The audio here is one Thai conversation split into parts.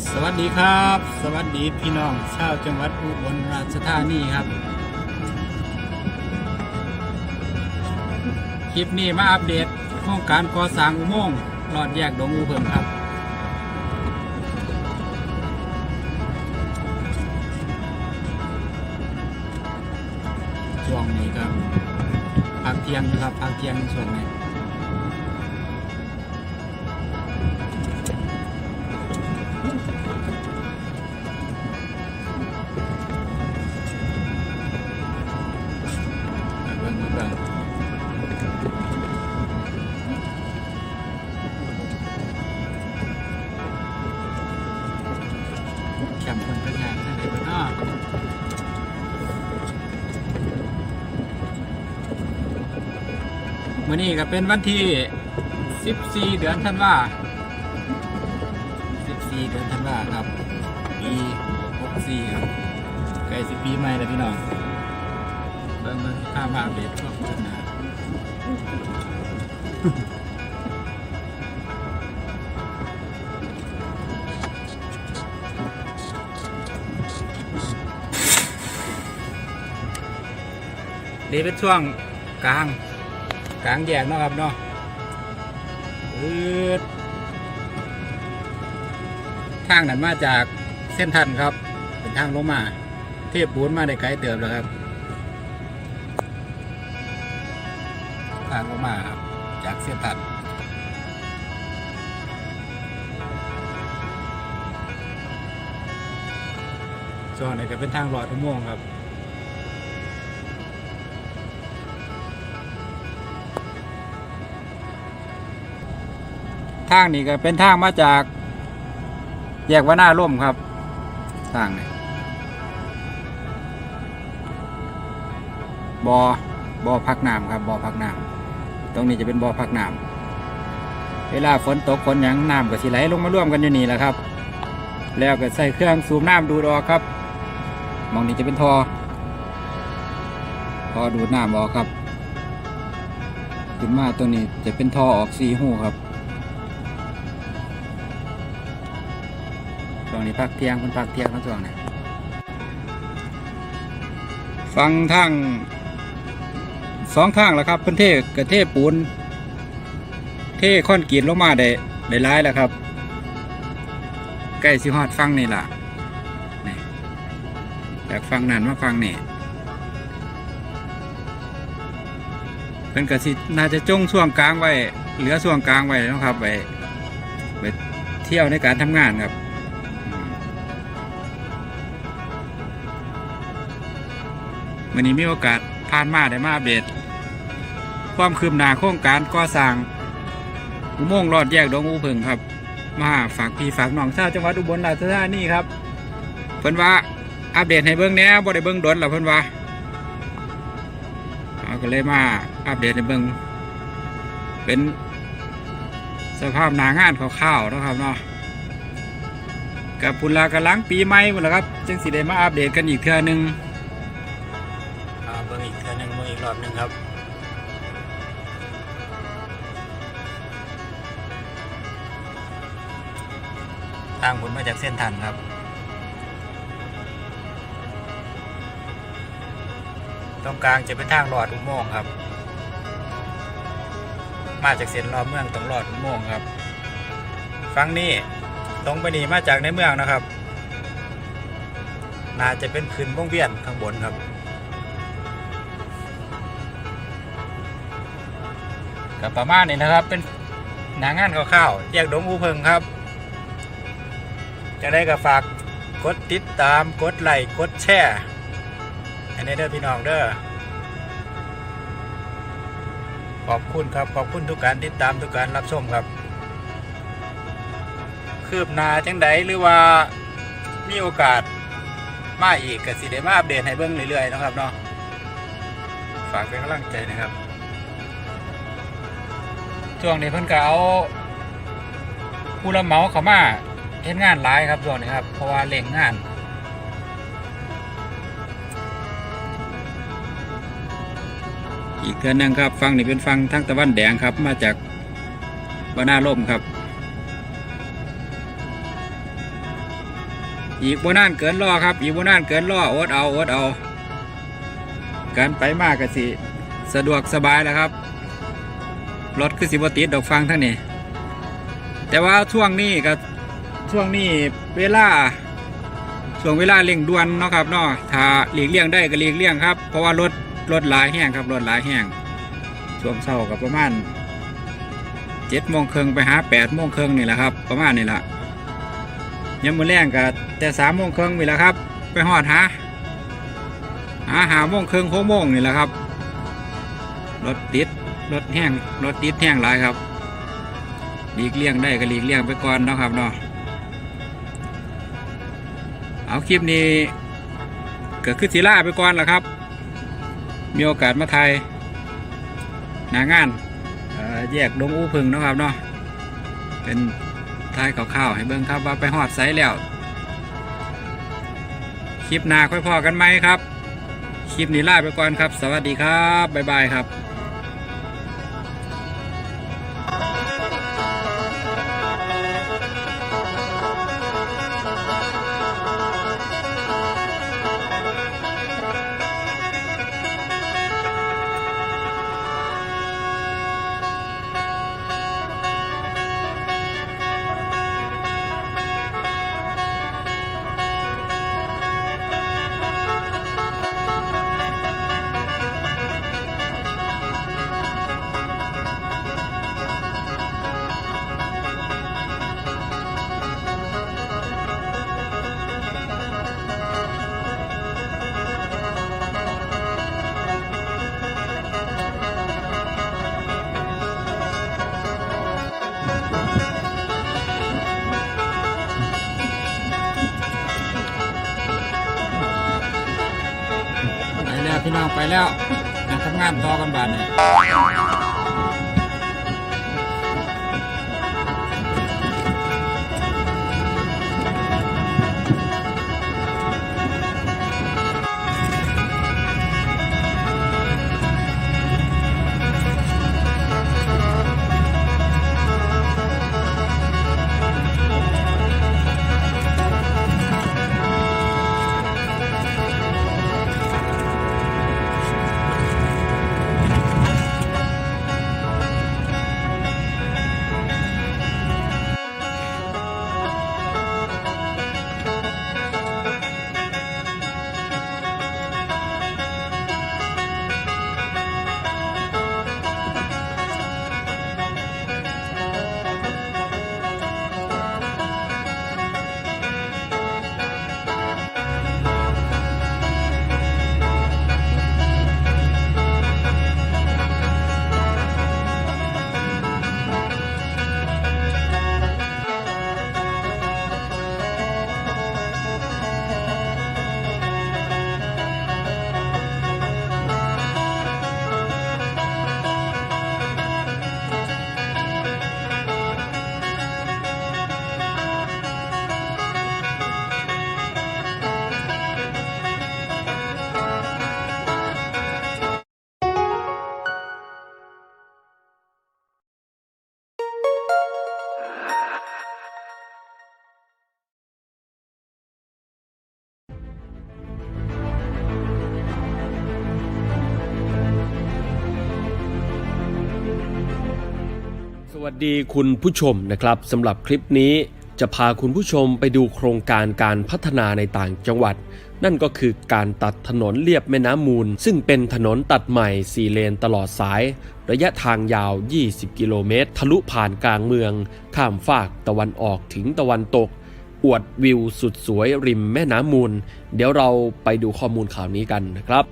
สวัสดีครับ สวัสดีพี่น้องชาวจังหวัดอุบลราชธานีครับ คลิปนี้มาอัปเดตโครงการก่อสร้างอุโมงค์ลอดแยกดงอูเพิ่งครับ ช่วงนี้ครับพักเที่ยงอยู่ครับพักเที่ยงช่วงนี้ มื่อนี้ก็เป็นวันที่ 14 เดือนธันวา14 เดือนธันวาครับ ปี64ครับใกล้สิปีใหม่แล้วพี่น้องเบิ่งเบิ่งข้ามาอัปเดตช่วงขึ้นหนะนี่เป็นช่วงกลาง กลางแยกเนาะครับเนาะทางนั้นมาจากเส้นทันครับ เป็นทางลงมา เทียบปูนมาได้ไกลเติบแล้วครับ ทางลงมาครับ จากเส้นตัดส่วนนี้ก็เป็นทางหลอดอุโมงค์ครับ ทางนี้ก็เป็นทางมาจาก แยกวัดหน้าร่มครับทางนี้บอบอพักน้ำครับบอพักน้ำตรงนี้จะเป็นบ่อพักน้ำเวลาฝนตกฝนหยังน้ำก็สิไหลลงมาร่วมกันอยู่นี่แหละครับ แล้วก็ใส่เครื่องสูบน้ำดูดออกครับมองนี้จะเป็นทอทอดูดน้ำออกครับขึ้นมาตัวนี้จะเป็นทอออกสีหูครับ ช่วงนี้พักเที่ยงเป็นพักเที่ยงทั้งช่วงนี้ฟังทางสองข้างแล้วครับพิ่นเทกระเทปูน เทคอนกรีตลงมาได้ได้ร้ายแล้วครับใกล้สิฮอดฟังนี่ล่ะนี่จากฟังนั้นมาฟังนี่เพิ่นก็สิน่าจะจ้งช่วงกลางไว้ เหลือช่วงกลางไว้นะครับไว้ไว้เที่ยวในการทำงานครับ วันนี้มีโอกาสผ่านมาได้มาอัปเดตความคืบหน้าโครงการก่อสร้างอุโมงค์ลอดแยกดงอูเพิงครับ มาฝากพี่ฝากน้องชาวจังหวัดอุบลราชธานีครับเพิ่นว่าอัปเดตให้เบิ่งแหน่บ่ได้เบิ่งดนแล้วเพิ่นว่าเอาก็เลยมาอัปเดตให้เบิ่งเป็นสภาพหน้างานคร่าวๆนะครับเนาะกับพุลากำลังปีใหม่พุ่นล่ะครับ จึงสิได้มาอัปเดตกันอีกเทื่อนึง บิ่งอีกเทื่อนึงเบิ่งอีกรอบนึงครับทางผลมาจากเส้นทันครับ ตรงกลางจะเป็นทางหลอดอุโมงค์ครับ มาจากเส้นรอบเมืองตรงหลอดอุโมงค์ครับฝั่งนี้ตรงไปนี่มาจากในเมืองนะครับ น่าจะเป็นขึ้นวงเวียนข้างบนครับ กับประมาณนี้นะครับ เป็นหนางานคร่าวๆแยกดงอูเพิงครับ จะได้ก็ฝากกดติดตามกดไลค์กดแชร์อันนี้เด้อพี่น้องเด้อขอบคุณครับขอบคุณทุกการติดตามทุกการรับชมครับ คืบหน้าจังใดหรือว่ามีโอกาสมาอีกก็สิได้มาอัปเดตให้เบิ่งเรื่อยๆนะครับเนาะฝากเป็นกำลังใจนะครับ ช่วงนี้เพิ่นก็เอาผู้รับเหมาเขามาเห็นงานหลายครับช่วงนี้ครับ เพราะว่าเร่งงานอีกเทือหนึงครับฟังนี่เป็นฟังทางตะวันแดงครับ มาจากบานาล่มครับ อีกบ่นานเกินรอครับ อีกบ่นานเกินรออดเอาอดเอา การไปมากก็สิ สะดวกสบายแล้วครับ รถคือสิบติดดอกฟังทั้งนี้แต่ว่าช่วงนี้ก็ช่วงนี้เวลาช่วงเวลาเร่งด่วนเนาะครับเนาะถ้าหลีกเลี่ยงได้ก็หลีกเลี่ยงครับ เพราะว่ารถรถหลายแห้งครับรถหลายแห้งช่วงเช้ากับประมาณเจ็ดโมงครึ่งไปหาแปดโมงครึ่งนี่แหละครับ ประมาณนี้แหละยามมื้อแรงก็แต่สามโมงครึ่งนี่แหละครับ ไปหอดหาหาหาโมงครึ่งหกโมงนี่แหละครับรถติด รถแห้งรถติดแห้งหลายครับหลีกเลี่ยงได้ก็หลีกเลี่ยงไปก่อนนะครับเนาะเอาคลิปนี้เกิดขึ้นสีล่าไปก่อนแล้วครับ มีโอกาสมาไทยหนางานแยกดงอู้พึ่งนะครับเนาะเป็นทายข่าวๆให้เบิ่งครับว่าไปหอดไซแล้ว คลิปหน้าค่อยพอกันไหมครับ คลิปนี้ล่าไปก่อนครับ สวัสดีครับ บ๊ายบายครับ ไปแล้วทำงานต่อกันบาดนี้ วัสดีคุณผู้ชมนะครับสำหรับคลิปนี้จะพาคุณผู้ชมไปดูโครงการการพัฒนาในต่างจังหวัด นั่นก็คือการตัดถนนเลียบแม่น้ำมูล ซึ่งเป็นถนนตัดใหม่4เลนตลอดสาย ระยะทางยาว 20 กิโลเมตร ทะลุผ่านกลางเมือง ข้ามฝากตะวันออกถึงตะวันตก อวดวิวสุดสวยริมแม่น้ำมูล เดี๋ยวเราไปดูข้อมูลข่าวนี้กันนะครับ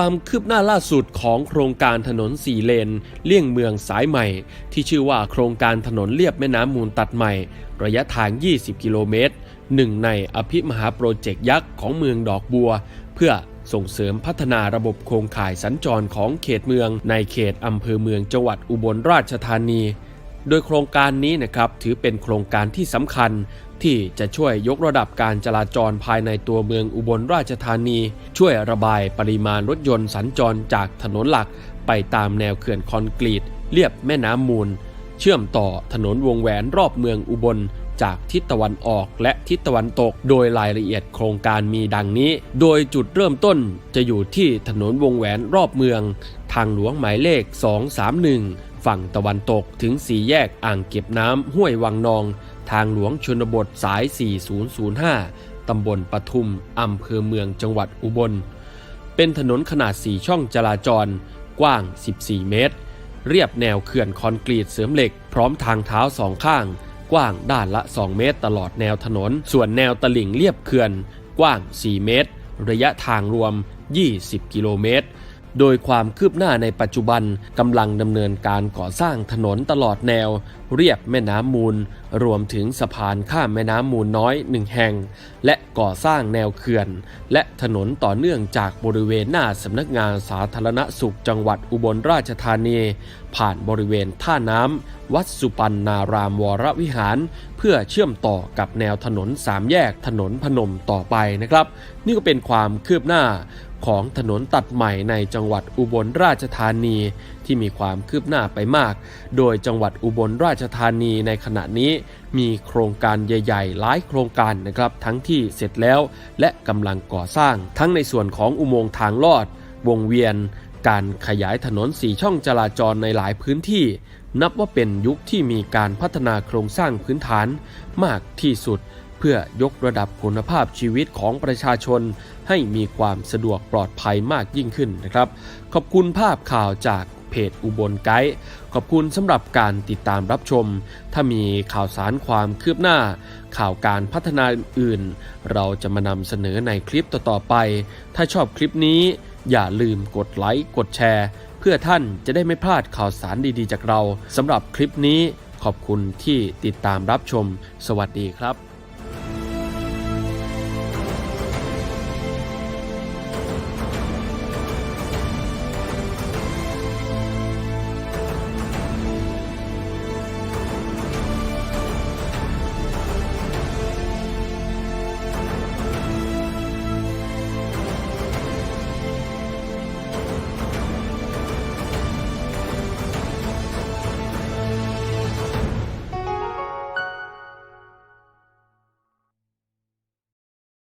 ความคืบหน้าล่าสุดของโครงการถนนสี่เลน เลี่ยงเมืองสายใหม่ ที่ชื่อว่าโครงการถนนเลียบแม่น้ำมูลตัดใหม่ ระยะทาง 20 กิโลเมตรหนึ่งในอภิมหาโปรเจกต์ยักษ์ของเมืองดอกบัว เพื่อส่งเสริมพัฒนาระบบโครงข่ายสัญจรของเขตเมือง ในเขตอำเภอเมืองจังหวัดอุบลราชธานี โดยโครงการนี้นะครับถือเป็นโครงการที่สำคัญ ที่จะช่วยยกระดับการจราจรภายในตัวเมืองอุบลราชธานี ช่วยระบายปริมาณรถยนต์สัญจรจากถนนหลัก ไปตามแนวเขื่อนคอนกรีตเรียบแม่น้ำมูล เชื่อมต่อถนนวงแหวนรอบเมืองอุบลจากทิศตะวันออกและทิศตะวันตก โดยรายละเอียดโครงการมีดังนี้ โดยจุดเริ่มต้นจะอยู่ที่ถนนวงแหวนรอบเมือง ทางหลวงหมายเลข 231 ฝั่งตะวันตกถึงสี่แยกอ่างเก็บน้ำห้วยวังนอง ทางหลวงชนบทสาย 4005 ตำบลปทุม อำเภอเมืองจังหวัดอุบล เป็นถนนขนาด 4 ช่องจราจร กว้าง 14 เมตร เรียบแนวเขื่อนคอนกรีตเสริมเหล็ก พร้อมทางเท้าสองข้าง กว้างด้านละ 2 เมตรตลอดแนวถนน ส่วนแนวตลิ่งเรียบเขื่อน กว้าง 4 เมตร ระยะทางรวม 20 กิโลเมตร โดยความคืบหน้าในปัจจุบันกำลังดำเนินการก่อสร้างถนนตลอดแนว เรียบแม่น้ำมูล รวมถึงสะพานข้ามแม่น้ำมูลน้อยหนึ่งแห่ง และก่อสร้างแนวเขื่อน และถนนต่อเนื่องจากบริเวณหน้าสำนักงานสาธารณสุขจังหวัดอุบลราชธานี ผ่านบริเวณท่าน้ำวัดสุปันนารามวรวิหาร เพื่อเชื่อมต่อกับแนวถนนสามแยกถนนพนมต่อไปนะครับ นี่ก็เป็นความคืบหน้า ของถนนตัดใหม่ในจังหวัดอุบลราชธานีที่มีความคืบหน้าไปมาก โดยจังหวัดอุบลราชธานีในขณะนี้ มีโครงการใหญ่ ๆ หลายโครงการนะครับ ทั้งที่เสร็จแล้วและกำลังก่อสร้าง ทั้งในส่วนของอุโมงค์ทางลอด วงเวียน การขยายถนนสีช่องจราจรในหลายพื้นที่ นับว่าเป็นยุคที่มีการพัฒนาโครงสร้างพื้นฐานมากที่สุด เพื่อยกระดับคุณภาพชีวิตของประชาชน ให้มีความสะดวกปลอดภัยมากยิ่งขึ้นนะครับ ขอบคุณภาพข่าวจากเพจอุบลไกด์ขอบคุณสำหรับการติดตามรับชม ถ้ามีข่าวสารความคืบหน้า ข่าวการพัฒนาอื่น เราจะมานำเสนอในคลิปต่อๆไป ถ้าชอบคลิปนี้ อย่าลืมกดไลค์กดแชร์ เพื่อท่านจะได้ไม่พลาดข่าวสารดีๆ จากเราสำหรับคลิปนี้ ขอบคุณที่ติดตามรับชม สวัสดีครับ